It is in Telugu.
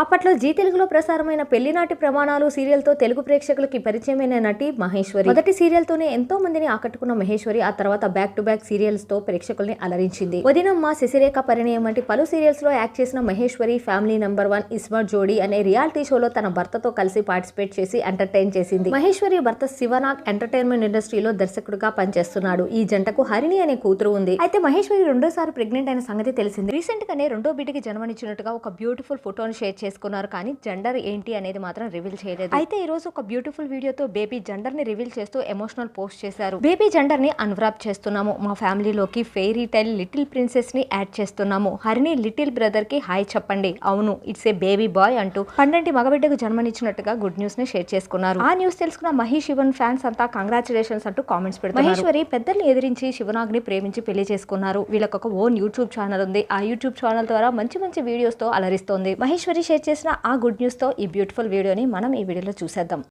అప్పట్లో జీ తెలుగులో ప్రసారమైన పెళ్ళినాటి ప్రమాణాలు సీరియల్తో తెలుగు ప్రేక్షకులకి పరిచయమైన నటి మహేశ్వరి. మొదటి సీరియల్ తోనే ఎంతో మందిని ఆకట్టుకున్న మహేశ్వరి ఆ తర్వాత బ్యాక్ టు బ్యాక్ సీరియల్స్తో ప్రేక్షకుల్ని అలరించింది. వదినమ్మ శశిరేఖ పరిణయం వంటి పలు సీరియల్స్లో యాక్ట్ చేసిన Maheshwari family number one Ismart Jodi అనే రియాలిటీ షోలో తన భర్తతో కలిసి పార్టిసిపేట్ చేసి ఎంటర్టైన్ చేసింది. మహేశ్వరి భర్త శివనాగ్ ఎంటర్టైన్మెంట్ ఇండస్ట్రీలో దర్శకుడిగా పనిచేస్తున్నాడు. ఈ జంటకు హరిణి అనే కూతురు ఉంది. అయితే మహేశ్వరి రెండోసారి ప్రెగ్నెంట్ అయిన సంగతి తెలిసింది. రీసెంట్ గానే రెండో బిడ్డకి జన్మనిచ్చినట్టుగా ఒక బ్యూటిఫుల్ ఫోటోను షేర్ చేసుకున్నారు కానీ జెండర్ ఏంటి అనేది మాత్రం రివీల్ చేయలేదు. అయితే ఈ రోజు ఒక బ్యూటిఫుల్ వీడియోతో బేబీ జెండర్ని రివీల్ చేస్తూ ఎమోషనల్ పోస్ట్ చేశారు. బేబీ జెండర్ని అన్వ్రాప్ చేస్తున్నాము. మా ఫ్యామిలీలోకి ఫెయిరీ టైల్ లిటిల్ ప్రిన్సెస్ని యాడ్ చేస్తున్నాము. హరిని లిటిల్ బ్రదర్కి హాయ్ చెప్పండి. అవును ఇట్స్ ఏ బేబీ బాయ్ అంటూ పండంటి మగబిడ్డకు జన్మనిచ్చినట్టుగా గుడ్ న్యూస్ని షేర్ చేసుకున్నారు. ఆ న్యూస్ తెలుసుకున్న మహేష్ శివన్ ఫ్యాన్స్ అంతా కంగ్రాచులేషన్స్ అంటూ కామెంట్స్ పెడుతున్నారు. మహేశ్వరి పెద్దల్ని ఎదిరించి శివనాగ్ని ప్రేమించి పెళ్ళి చేసుకున్నారు. వీళ్ళకి ఒక ఓన్ యూట్యూబ్ ఛానల్ ఉంది. ఆ యూట్యూబ్ ఛానల్ ద్వారా మంచి మంచి వీడియోస్తో అలరిస్తోంది. మహేశ్వరి షేర్ చేసిన ఆ గుడ్ న్యూస్తో ఈ బ్యూటిఫుల్ వీడియోని మనం ఈ వీడియోలో చూసేద్దాం.